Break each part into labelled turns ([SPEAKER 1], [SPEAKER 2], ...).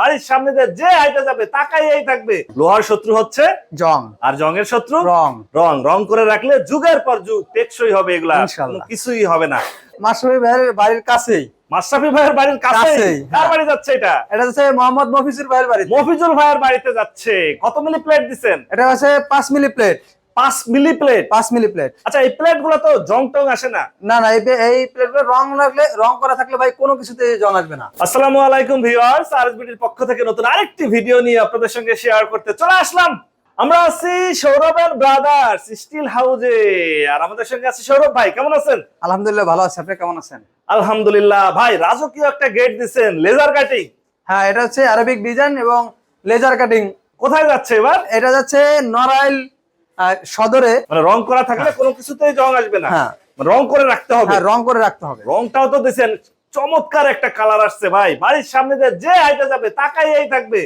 [SPEAKER 1] বাড়ির সামনে দিয়ে যে হাইটে যাবে তাকাই এই থাকবে। লোহার শত্রু হচ্ছে
[SPEAKER 2] জং।
[SPEAKER 1] আর জংয়ের শত্রু
[SPEAKER 2] রং।
[SPEAKER 1] রং। রং করে রাখলে যুগের পর যুগ টেকসই হবে এগুলা। কিছুই হবে না।
[SPEAKER 2] মাসরুফি ভাইয়ের বাড়ির কাছেই।
[SPEAKER 1] মাশরাফি ভাইয়ের বাড়ির কাছে
[SPEAKER 2] কাছেই,
[SPEAKER 1] কার
[SPEAKER 2] হ্যাঁ।
[SPEAKER 1] বাড়ি যাচ্ছে এটা?
[SPEAKER 2] এটা হচ্ছে মোহাম্মদ মফিজুর ভাইয়ের বাড়ি
[SPEAKER 1] মফিজুল ভাইয়ের বাড়িতে যাচ্ছে। কত মিলি প্লেট দিছেন?
[SPEAKER 2] এটা হচ্ছে পাঁচ মিলি প্লেট
[SPEAKER 1] পাঁচ মিলি প্লেট?
[SPEAKER 2] পাঁচ মিলি প্লেট।
[SPEAKER 1] আচ্ছা এই প্লেটগুলো তো জং টং আসে না।
[SPEAKER 2] না না এই এই প্লেটগুলো রং লাগলে রং করা থাকলে ভাই কোনো কিছুতে জং আসবে না।
[SPEAKER 1] আসসালামু আলাইকুম ভিউয়ার্স আরএসবিটির পক্ষ থেকে নতুন আরেকটি ভিডিও নিয়ে আপনাদের সঙ্গে শেয়ার করতে চলে আসলাম। আমরা আছি সৌরভ এন্ড ব্রাদার্স স্টিল হাউজে আর আমাদের সঙ্গে আছে সৌরভ ভাই কেমন আছেন?
[SPEAKER 2] আলহামদুলিল্লাহ ভালো আছে। আপনি কেমন আছেন?
[SPEAKER 1] আলহামদুলিল্লাহ ভাই রাজকীয় একটা গেট দিছেন লেজার কাটিং
[SPEAKER 2] হ্যাঁ এটা হচ্ছে আরবিক ডিজাইন এবং লেজার কাটিং
[SPEAKER 1] কোথায় যাচ্ছে এবার?
[SPEAKER 2] এটা যাচ্ছে নড়াইল আহ, সদরে
[SPEAKER 1] মানে রং করা থাকলে কোনো কিছুতেই জং আসবে না।
[SPEAKER 2] হ্যাঁ।
[SPEAKER 1] মানে রং করে রাখতে হবে।
[SPEAKER 2] হ্যাঁ রং করে রাখতে হবে।
[SPEAKER 1] রংটাও তো দিছেন। চমৎকার একটা কালার আসছে ভাই। বাড়ির সামনে যে হাইটে যাবে তাকাই থাকবে।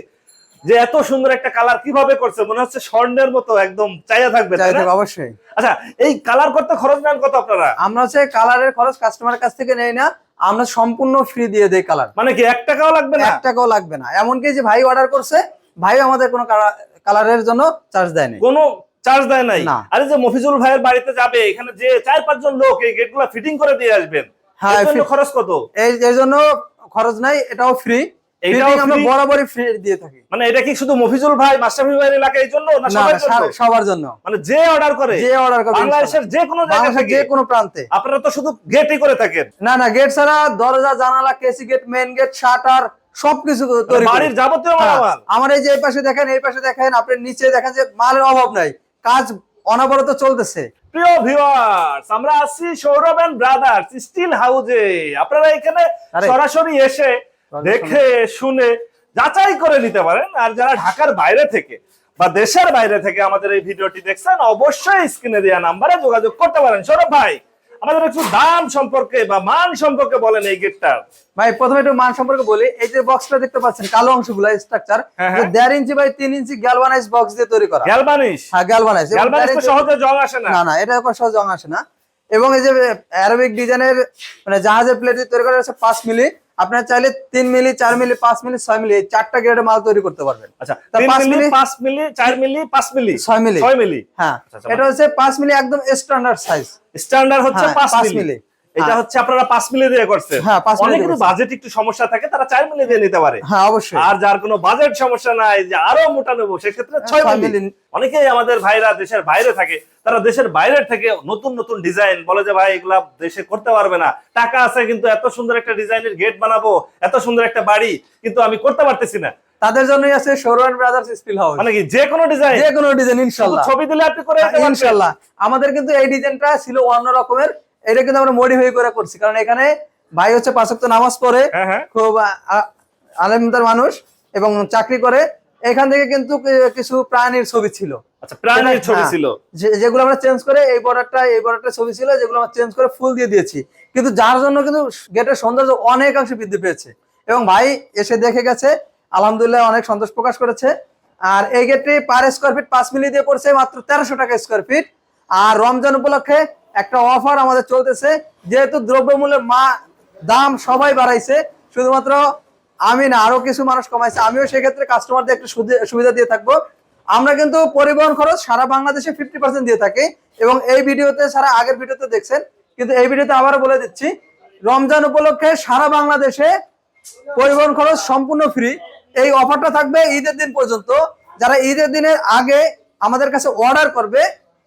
[SPEAKER 1] যে এত সুন্দর একটা কালার কীভাবে করছে মনে হচ্ছে স্বর্ণের মতো একদম চাইয়া থাকবে,
[SPEAKER 2] অবশ্যই।
[SPEAKER 1] আচ্ছা এই কালার করতে খরচ নেন কত আপনারা?
[SPEAKER 2] আমরা হচ্ছে কালারের খরচ কাস্টমারের কাছ থেকে নেই না আমরা সম্পূর্ণ ফ্রি দিয়ে দেই কালার।
[SPEAKER 1] মানে কি এক টাকাও লাগবে না?
[SPEAKER 2] এক টাকাও লাগবে না। এমনকি যে ভাই অর্ডার করছে ভাই আমাদের কোনো কালারের জন্য চার্জ দেয়নি
[SPEAKER 1] কোনো চার্জ দেয় নাই। আরে যে মফিজুল ভাইয়ের বাড়িতে যাবে এখানে যে চার পাঁচজন লোক এই গেটগুলো ফিটিং করে দিয়ে আসবেন।
[SPEAKER 2] হ্যাঁ,
[SPEAKER 1] খরচ কত?
[SPEAKER 2] এই এর জন্য খরচ নাই এটাও ফ্রি
[SPEAKER 1] এটাও
[SPEAKER 2] আমরা
[SPEAKER 1] free?
[SPEAKER 2] বরাবরই ফ্রি দিয়ে থাকি।
[SPEAKER 1] মানে এটা কি শুধু মফিজুল ভাই মাস্টাফি ভাইয়ের এলাকায় এই জন্য না
[SPEAKER 2] না
[SPEAKER 1] সবার জন্য?
[SPEAKER 2] সা- সবার জন্য।
[SPEAKER 1] মানে যে অর্ডার করে
[SPEAKER 2] যে অর্ডার করবে
[SPEAKER 1] বাংলাদেশের যে কোনো জায়গা
[SPEAKER 2] যে কোনো প্রান্তে।
[SPEAKER 1] আপনারা তো শুধু গেটই করে থাকেন।
[SPEAKER 2] না না গেট ছাড়া দরজা জানালা কেসি গেট মেইন গেট শাটার সবকিছু তৈরি
[SPEAKER 1] বাড়ির যাবতীয়
[SPEAKER 2] হ্যাঁ,
[SPEAKER 1] মালামাল।
[SPEAKER 2] আমার এই যে এই পাশে দেখেন এই পাশে দেখেন আপনি নিচে দেখেন যে মালের অভাব নাই। কাজ অনবরত চলতেছে।
[SPEAKER 1] প্রিয় ভিউয়ার্স আমরা আছি সৌরভ এন্ড ব্রাদার্স স্টিল হাউজে আপনারা এখানে সরাসরি এসে দেখে শুনে যাচাই করে নিতে পারেন। আর যারা ঢাকার বাইরে থেকে বা দেশের বাইরে থেকে আমাদের এই ভিডিওটি দেখছেন অবশ্যই স্ক্রিনে দেওয়া নাম্বারে যোগাযোগ করতে পারেন। সৌরভ ভাই আমাদের একটু দাম সম্পর্কে বা মান সম্পর্কে বলেন এই গেটটার
[SPEAKER 2] ভাই প্রথমে একটু মান সম্পর্কে বলি। এই যে বক্সটা দেখতে পাচ্ছেন কালো অংশগুলো স্ট্রাকচার
[SPEAKER 1] হ্যাঁ, হ্যাঁ।
[SPEAKER 2] দেড় ইঞ্চি বাই তিন ইঞ্চি গ্যালভানাইজ বক্স দিয়ে তৈরি করা।
[SPEAKER 1] গ্যালবানিশ
[SPEAKER 2] হ্যাঁ গ্যালভানাইজ
[SPEAKER 1] গ্যালবানিশ তো সহজে জং আসে না।
[SPEAKER 2] না না এটা এখন সহজে জং আসে না। এবং এই যে আরবিক ডিজাইনের মানে জাহাজের প্লেট তৈরি করা হচ্ছে পাঁচ মিলি। আপনার চাইলে তিন মিলি চার মিলি পাঁচ মিলি ছয় মিলি এই চারটা গ্রেডের মাল তৈরি করতে পারবেন।
[SPEAKER 1] আচ্ছা
[SPEAKER 2] পাঁচ
[SPEAKER 1] মিলি পাঁচ মিলি চার মিলি পাঁচ মিলি?
[SPEAKER 2] ছয় মিলি।
[SPEAKER 1] ছয় মিলি?
[SPEAKER 2] হ্যাঁ।
[SPEAKER 1] আচ্ছা, আচ্ছা,
[SPEAKER 2] এটা হচ্ছে পাঁচ মিলি একদম স্ট্যান্ডার্ড সাইজ
[SPEAKER 1] স্ট্যান্ডার্ড হচ্ছে
[SPEAKER 2] হ্যাঁ,
[SPEAKER 1] পাঁচ মিলি। এটা
[SPEAKER 2] হ্যাঁ।
[SPEAKER 1] হচ্ছে আপনারা পাঁচ মিলি দিয়ে করছে
[SPEAKER 2] হ্যাঁ, পাঁচ
[SPEAKER 1] অনেকের বাজেট একটু সমস্যা থাকে তারা চার মিলি দিয়ে নিতে পারে।
[SPEAKER 2] হ্যাঁ অবশ্যই।
[SPEAKER 1] আর যার কোনো বাজেট সমস্যা নাই যে আরও মোটা নেব সেক্ষেত্রে ছয়
[SPEAKER 2] ছয়
[SPEAKER 1] মিলি
[SPEAKER 2] মিলি।
[SPEAKER 1] আমাদের ভাইরা দেশের বাইরে থাকে তারা দেশের বাইরের থেকে নতুন নতুন ডিজাইন বলে যে ভাই এগুলা দেশে করতে পারবে না। টাকা আছে কিন্তু এত সুন্দর একটা ডিজাইনের গেট বানাবো এত সুন্দর একটা বাড়ি কিন্তু আমি করতে পারতেছি না।
[SPEAKER 2] তাদের জন্যই আছে সৌরভ ব্রাদার্স স্টিল হাউস
[SPEAKER 1] মানে কি যে কোনো ডিজাইন
[SPEAKER 2] যে কোনো ডিজাইন ইনশাল্লাহ।
[SPEAKER 1] ছবি দিলে আপনি করে পারবেন।
[SPEAKER 2] ইনশাল্লাহ। আমাদের কিন্তু এই ডিজাইনটা ছিল অন্য রকমের। এটা কিন্তু আমরা মডিফাই করে করছি। কারণ এখানে ভাই হচ্ছে পাঁচক্ত নামাজ পড়ে
[SPEAKER 1] হ্যাঁ হ্যাঁ।
[SPEAKER 2] খুব আলেমদার মানুষ এবং চাকরি করে। এখান থেকে কিন্তু কিছু প্রাণীর ছবি ছিল।
[SPEAKER 1] আচ্ছা প্রাণীর ছবি
[SPEAKER 2] হ্যাঁ।
[SPEAKER 1] ছিল।
[SPEAKER 2] যেগুলো আমরা চেঞ্জ করে এই বর্ডারটা এই বর্ডারটা ছবি ছিল যেগুলো আমরা চেঞ্জ করে ফুল দিয়ে দিয়েছি। কিন্তু যার জন্য কিন্তু গেটের সৌন্দর্য অনেকাংশে বৃদ্ধি পেয়েছে। এবং ভাই এসে দেখে গেছে আলহামদুলিল্লাহ অনেক সন্তোষ প্রকাশ করেছে। আর এই গেটটি পার স্কোয়ার ফিট পাঁচ মিলি দিয়ে পড়ছে মাত্র তেরোশো টাকা স্কোয়ার ফিট আর রমজান উপলক্ষে একটা অফার আমাদের চলতেছে, যেহেতু দ্রব্যমূল্যের মা, দাম সবাই বাড়াইছে, শুধুমাত্র আমি না, আরও কিছু মানুষ কমাইছে, আমিও সেক্ষেত্রে কাস্টমারদের একটু সুবিধা দিয়ে থাকব। আমরা কিন্তু পরিবহন খরচ সারা বাংলাদেশে ফিফটি পার্সেন্ট দিয়ে থাকি এবং এই ভিডিওতে, সারা আগের ভিডিওতে দেখছেন, কিন্তু এই ভিডিওতে আবারও বলে দিচ্ছি, রমজান উপলক্ষে সারা বাংলাদেশে পরিবহন খরচ সম্পূর্ণ ফ্রি এই অফারটা থাকবে ঈদের দিন পর্যন্ত। যারা ঈদের দিনের আগে আমাদের কাছে অর্ডার করবে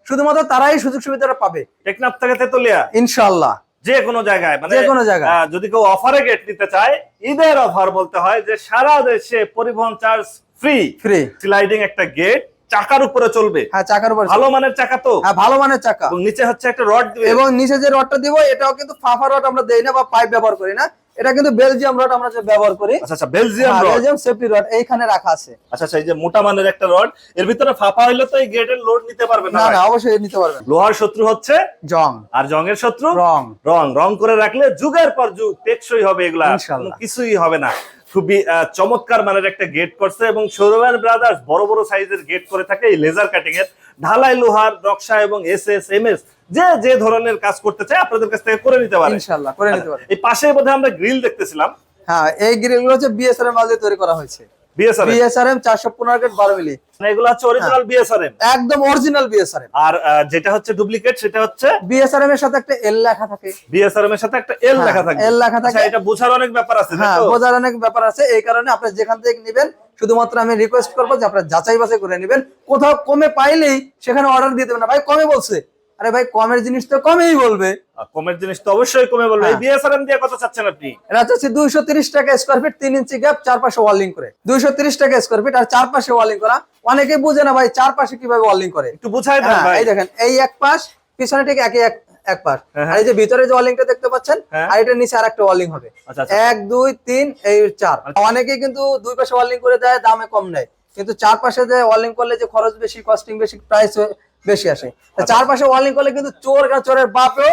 [SPEAKER 2] শুধুমাত্র তারাই সুযোগ সুবিধাটা পাবে।
[SPEAKER 1] টেকনাফ থেকে তেতুলিয়া?
[SPEAKER 2] ইনশাল্লাহ
[SPEAKER 1] যে কোনো জায়গায় মানে
[SPEAKER 2] যে কোনো জায়গায়।
[SPEAKER 1] যদি কেউ অফারে গেট নিতে চায় ঈদের অফার বলতে হয় যে সারা দেশে পরিবহন চার্জ ফ্রি
[SPEAKER 2] ফ্রি
[SPEAKER 1] স্লাইডিং একটা গেট চাকার উপরে চলবে।
[SPEAKER 2] হ্যাঁ চাকার উপর
[SPEAKER 1] ভালো মানের চাকা তো?
[SPEAKER 2] হ্যাঁ ভালো মানের চাকা।
[SPEAKER 1] নিচে হচ্ছে একটা রড দিবে
[SPEAKER 2] এবং নিচে যে রডটা দিব এটাও কিন্তু ফাফা রড আমরা দেই না বা পাইপ ব্যবহার করি না। এটা কিন্তু বেলজিয়াম রড আমরা যে ব্যবহার করি।
[SPEAKER 1] আচ্ছা আচ্ছা Belgium rod
[SPEAKER 2] Belgium safety rod এইখানে রাখা আছে।
[SPEAKER 1] আচ্ছা আচ্ছা এই যে মোটা মানের একটা রড এর ভিতরে ফাঁপা হইলে তো এই গেটের লোড নিতে পারবে না
[SPEAKER 2] না অবশ্যই নিতে পারবেন
[SPEAKER 1] লোহার শত্রু হচ্ছে
[SPEAKER 2] জং।
[SPEAKER 1] আর জংয়ের শত্রু
[SPEAKER 2] রং।
[SPEAKER 1] রং। রং করে রাখলে যুগের পর যুগ টেকসই হবে এগুলা।
[SPEAKER 2] ইনশাল্লাহ।
[SPEAKER 1] কোনো কিছুই হবে না। খুবই চমৎকার মানের একটা গেট করছে এবং সৌরভের ব্রাদার্স বড় বড় সাইজের গেট করে থাকে এই লেজার কাটিং এর। ঢালাই লোহার নকশা এবং এস এস এম এস যে যে ধরনের কাজ করতে চায় আপনাদের কাছ থেকে করে নিতে পারে।
[SPEAKER 2] ইনশাআল্লাহ করে নিতে পারবেন
[SPEAKER 1] এই পাশে বোধহয় আমরা গ্রিল দেখতেছিলাম।
[SPEAKER 2] হ্যাঁ এই গ্রিলগুলো হচ্ছে বিএসআর এর মাল দিয়ে তৈরি করা হয়েছে।
[SPEAKER 1] বিএসআরএম
[SPEAKER 2] বিএসআরএম চারশো পনেরো গেট বারো মিলি।
[SPEAKER 1] মানে এগুলো হচ্ছে অরিজিনাল বিএসআরএম
[SPEAKER 2] একদম অরিজিনাল বিএসআরএম
[SPEAKER 1] আর যেটা হচ্ছে ডুপ্লিকেট সেটা হচ্ছে
[SPEAKER 2] বিএসআরএম এর সাথে একটা এল লেখা থাকে।
[SPEAKER 1] বিএসআরএম এর সাথে একটা এল
[SPEAKER 2] হ্যাঁ,
[SPEAKER 1] লেখা থাকে।
[SPEAKER 2] L লেখা থাকে।
[SPEAKER 1] আচ্ছা, এটা বোঝার অনেক ব্যাপার আছে
[SPEAKER 2] হ্যাঁ বোঝার অনেক ব্যাপার আছে। এই কারণে আপনি যেখান থেকে নেবেন শুধুমাত্র আমি রিকোয়েস্ট করব যে আপনারা যাচাই বাছাই করে নেবেন। কোথাও কমে পাইলেই সেখানে অর্ডার দিয়ে দেবেন না। ভাই কমে বলছে। আরে ভাই কমের জিনিস তো কমেই বলবে।
[SPEAKER 1] কমের জিনিস তো অবশ্যই কমে বলবে। এই
[SPEAKER 2] হ্যাঁ।
[SPEAKER 1] বিএসআরএম দিয়ে কত চাচ্ছেন আপনি?
[SPEAKER 2] এটা দুইশো তিরিশ টাকা স্কোয়ার ফিট তিন ইঞ্চি গ্যাপ চারপাশে ওয়ালিং করে। দুইশো তিরিশ টাকা স্কোয়ার ফিট আর চারপাশে ওয়ালিং করা। অনেকে বুঝে না ভাই চারপাশে কীভাবে ওয়ালিং করে।
[SPEAKER 1] একটু বুঝাই দেন
[SPEAKER 2] হ্যাঁ,
[SPEAKER 1] ভাই।
[SPEAKER 2] এই দেখেন এই এক পাশ পিছনে ঠিক একই এক এক পাশ।
[SPEAKER 1] হ্যাঁ,
[SPEAKER 2] আর এই যে ভিতরে যে ওয়ালিংটা দেখতে পাচ্ছেন। আর এটা নিচে আরেকটা ওয়ালিং হবে।
[SPEAKER 1] আচ্ছা আচ্ছা।
[SPEAKER 2] এক দুই তিন এই চার।
[SPEAKER 1] আচ্ছা।
[SPEAKER 2] অনেকে কিন্তু দুই পাশে ওয়ালিং করে দেয় দামে কম নেয়। কিন্তু চার পাশে যে ওয়ালিং করলে যে খরচ বেশি কস্টিং বেশি প্রাইস বেশি আসে। চারপাশে চার পাশে ওয়ালিং করলে কিন্তু চোর চোরের বাপেও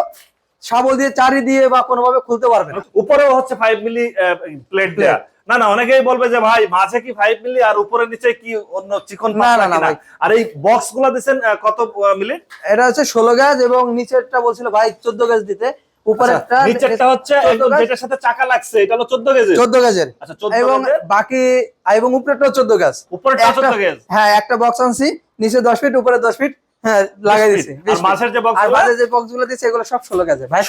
[SPEAKER 2] সাবল দিয়ে চারি দিয়ে বা কোনোভাবে খুলতে পারবে না।
[SPEAKER 1] উপরেও হচ্ছে ফাইভ মিলি প্লেট দেয়া। না না অনেকেই বলবে যে ভাই মাঝে কি ফাইভ মিলি আর উপরে নিচে কি অন্য চিকন
[SPEAKER 2] না, না, না,
[SPEAKER 1] আর এই বক্সগুলা দিচ্ছেন কত মিলি
[SPEAKER 2] এটা হচ্ছে ষোলো গাছ এবং নিচেরটা বলছিল ভাই চোদ্দ গাছ দিতে। উপরে
[SPEAKER 1] আচ্ছা, নিচেরটা হচ্ছে একদম যেটার সাথে চাকা লাগছে এটা হলো আচ্ছা
[SPEAKER 2] এবং বাকি এবং উপরেটাও
[SPEAKER 1] উপরটা
[SPEAKER 2] হ্যাঁ একটা বক্স আনছি নিচে দশ ফিট উপরে দশ ফিট হ্যাঁ লাগাই দিছি
[SPEAKER 1] আর মাঝের যে বক্স
[SPEAKER 2] আর যে এগুলো সব ভাই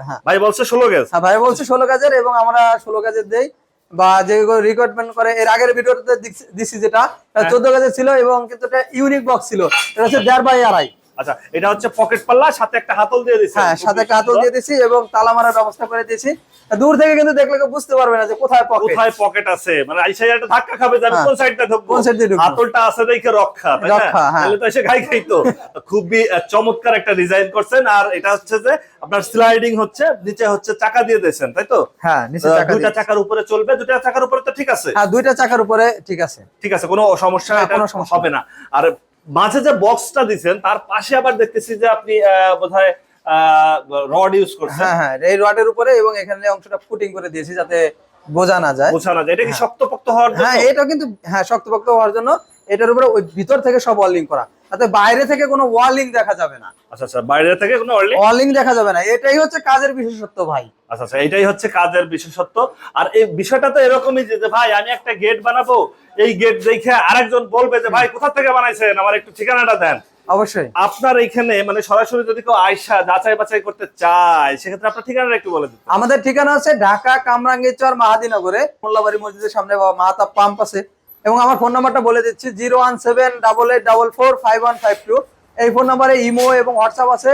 [SPEAKER 2] হ্যাঁ।
[SPEAKER 1] বলছে
[SPEAKER 2] হ্যাঁ ভাই বলছে ষোলো গাছের এবং আমরা ষোলো গাছের দেই। বা যেগুলো রিকোয়ারমেন্ট করে এর আগের ভিডিওতে দিচ্ছি যেটা
[SPEAKER 1] হ্যাঁ।
[SPEAKER 2] ছিল এবং কিন্তু এটা ইউনিক বক্স ছিল। এটা হচ্ছে দেড় বাই আড়াই।
[SPEAKER 1] আচ্ছা এটা হচ্ছে পকেট পাল্লা সাথে একটা হাতল দিয়ে দিচ্ছে
[SPEAKER 2] হ্যাঁ সাথে একটা হাতল দিয়ে দিয়েছি এবং তালা মারার ব্যবস্থা করে দিয়েছি। দূর থেকে কিন্তু দেখলে বুঝতে পারবে না যে কোথায় পকেট
[SPEAKER 1] কোথায় পকেট আছে? মানে আইসা একটা ধাক্কা খাবে যাবে
[SPEAKER 2] হ্যাঁ।
[SPEAKER 1] কোন সাইডটা ঢুকবো?
[SPEAKER 2] কোন side দিয়ে?
[SPEAKER 1] হাতলটা আছে দেখে রক্ষা তাই না?
[SPEAKER 2] হ্যাঁ।
[SPEAKER 1] তাহলে তো এসে খাই খাই তো। খুবই চমৎকার একটা ডিজাইন করছেন। আর এটা হচ্ছে যে আপনার স্লাইডিং হচ্ছে নিচে হচ্ছে চাকা দিয়ে দিয়েছেন তাই তো?
[SPEAKER 2] হ্যাঁ নিচে চাকা
[SPEAKER 1] দুইটা চাকার উপরে চলবে দুইটা চাকার উপরে তো ঠিক আছে।
[SPEAKER 2] হ্যাঁ দুইটা চাকার উপরে ঠিক আছে।
[SPEAKER 1] ঠিক আছে কোনো সমস্যা
[SPEAKER 2] না,
[SPEAKER 1] এটা
[SPEAKER 2] কোনো সমস্যা
[SPEAKER 1] হবে না। আর মাঝে যে বক্সটা দিছেন তার পাশে আবার দেখতেছি যে আপনি আহ, বোধহয় রড ইউজ করছেন।
[SPEAKER 2] হ্যাঁ হ্যাঁ এই রডের উপরে এবং এখানে অংশটা ফুটিং করে দিয়েছি যাতে বোঝা না যায়।
[SPEAKER 1] বোঝা না যায়। এটা কি
[SPEAKER 2] হ্যাঁ।
[SPEAKER 1] শক্তপোক্ত হওয়ার জন্য?
[SPEAKER 2] হ্যাঁ এটা কিন্তু হ্যাঁ শক্তপোক্ত হওয়ার জন্য। এটার উপরে ওই ভিতর থেকে সব অলিং করা। তাতে বাইরে থেকে কোনো ওয়ালিং দেখা যাবে না।
[SPEAKER 1] আচ্ছা আচ্ছা বাইরে থেকে কোনো অর্লি
[SPEAKER 2] ওয়ালিং দেখা যাবে না। এটাই হচ্ছে কাজের বিশেষত্ব ভাই।
[SPEAKER 1] আচ্ছা আচ্ছা এটাই হচ্ছে কাজের বিশেষত্ব। আর এই বিষয়টা তো এরকমই যে ভাই আমি একটা গেট বানাবো এই গেট দেখে আরেকজন বলবে যে ভাই কোথা থেকে বানাইছেন? আমার একটু ঠিকানাটা দেন।
[SPEAKER 2] অবশ্যই।
[SPEAKER 1] আপনার এইখানে মানে সরাসরি যদি কেউ আয়সা যাচাই বাছাই করতে চায় সেক্ষেত্রে আপনার ঠিকানাটা একটু বলে দিন
[SPEAKER 2] আমাদের ঠিকানা আছে ঢাকা কামরাঙ্গীরচর মাহাদিনগরে। মোল্লাবাড়ি মসজিদের সামনে মাহাতাব পাম্প আছে। এবং আমার ফোন নাম্বারটা বলে দিচ্ছি, zero one seven double eight double four five one five two. এই ফোন নাম্বারে ইমো এবং হোয়াটসঅ্যাপ আছে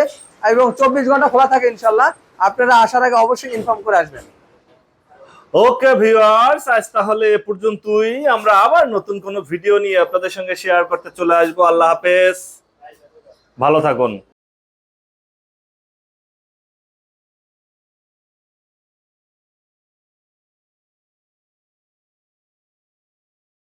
[SPEAKER 2] এবং চব্বিশ ঘণ্টা খোলা থাকে ইনশাল্লাহ। আপনারা আসার আগে অবশ্যই ইনফর্ম করে আসবেন।
[SPEAKER 1] ওকে ভিউয়ার্স, আজ তাহলে এ পর্যন্তই। আমরা আবার নতুন কোনো ভিডিও নিয়ে আপনাদের সঙ্গে শেয়ার করতে চলে আসব। আল্লাহ হাফেজ। ভালো থাকুন।